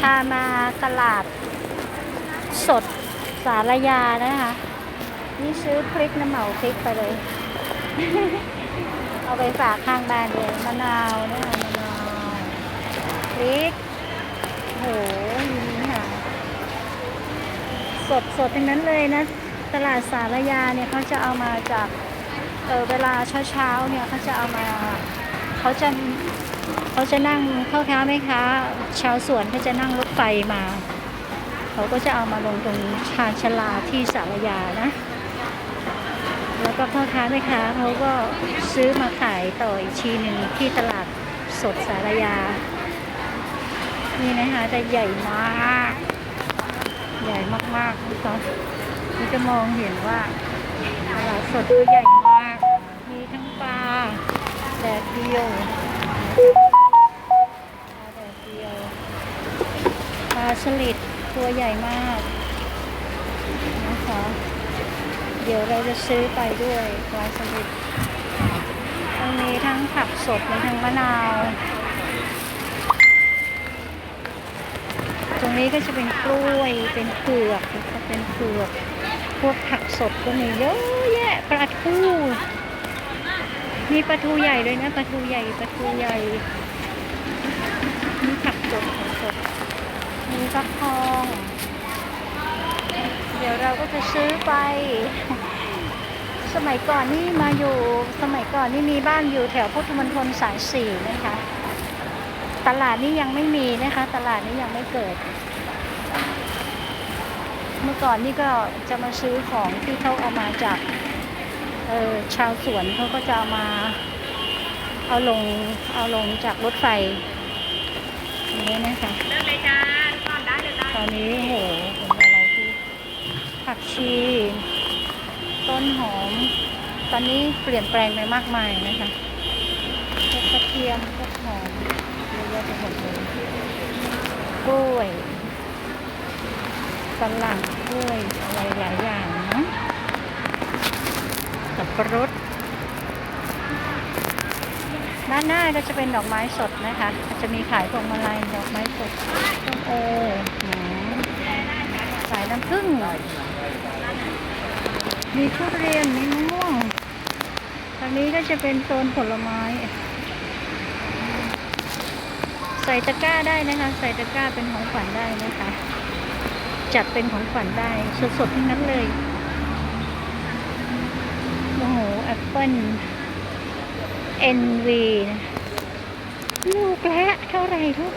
พามาตลาดสดสารยานะคะ นี่ซื้อพริกน้ำเหมาพริกไปเลย เอาไปฝากข้างบ้านเลยมะนาวนะคะมะนาวพริกโหนี่ค่ะ สดสดทั้งนั้นเลยนะ ตลาดสารยาเนี่ยเขาจะเอามาจากเออเวลาเช้าเช้าๆเนี่ยเขาจะเอามา เขาจะเขาจะนั่งเข้าค้าไหมคะชาวสวนเขาจะนั่งรถไฟมา เขาก็จะเอามาลงตรงชานชลาที่สารยานะ แล้วก็พ่อค้าแม่ค้าเขาก็ซื้อมาขายต่ออีกทีหนึ่งที่ตลาดสดสารยา นี่นะคะแต่ใหญ่มาก ใหญ่มากๆนะคะนี่จะมองเห็นว่าตลาดสดตัวใหญ่ เดียวปลาแดดเดียวปลาสลิดตัวใหญ่มากนะคะ เดี๋ยวเราจะซื้อไปด้วยปลาสลิดตรงนี้ทั้งผักสดมีทั้งมะนาว ตรงนี้ก็จะเป็นกล้วยเป็นเผือกเป็นเผือก พวกผักสดก็มีเยอะแยะปลาทู มีปลาทูใหญ่เลยนะปลาทูใหญ่ปลาทูใหญ่มีผักสดผักสดมีฟักทอง เดี๋ยวเราก็จะซื้อไป สมัยก่อนนี่มาอยู่สมัยก่อนนี่มีบ้านอยู่แถวพุทธมณฑลสายสี่นะคะ ตลาดนี้ยังไม่มีนะคะ ตลาดนี้ยังไม่เกิด เมื่อก่อนนี่ก็จะมาซื้อของที่เขาเอามาจาก เออชาวสวนเขาก็จะเอามาเอาลงเอาลงจากรถไฟอย่างนี้นะคะเลือกเลยจ้าก่อนได้เลยจ้าตอนนี้โหเป็นอะไรที่ผักชี ต้นหอม ตอนนี้เปลี่ยนแปลงไปมากมายนะคะพวกกระเทียมพวกหอมเยอะแยะไปหมดเลยกล้วยฝรั่งกล้วยอะไรหลายอย่างเนอะสับ ปะรด ด้านหน้าก็จะเป็นดอกไม้สดนะคะ จะมีขายพวงมาลัยดอกไม้สดต้นโอหืมสายน้ำผึ้งมีทุเรียน มีมะม่วงทางนี้ก็จะเป็นโซนผลไม้ ใส่ตะกร้าได้นะคะ ใส่ตะกร้าเป็นของขวัญได้นะคะ จัดเป็นของขวัญได้สดๆทั้งนั้นเลย แอปเปิ้ล NV นะลูกละเท่าไรลูก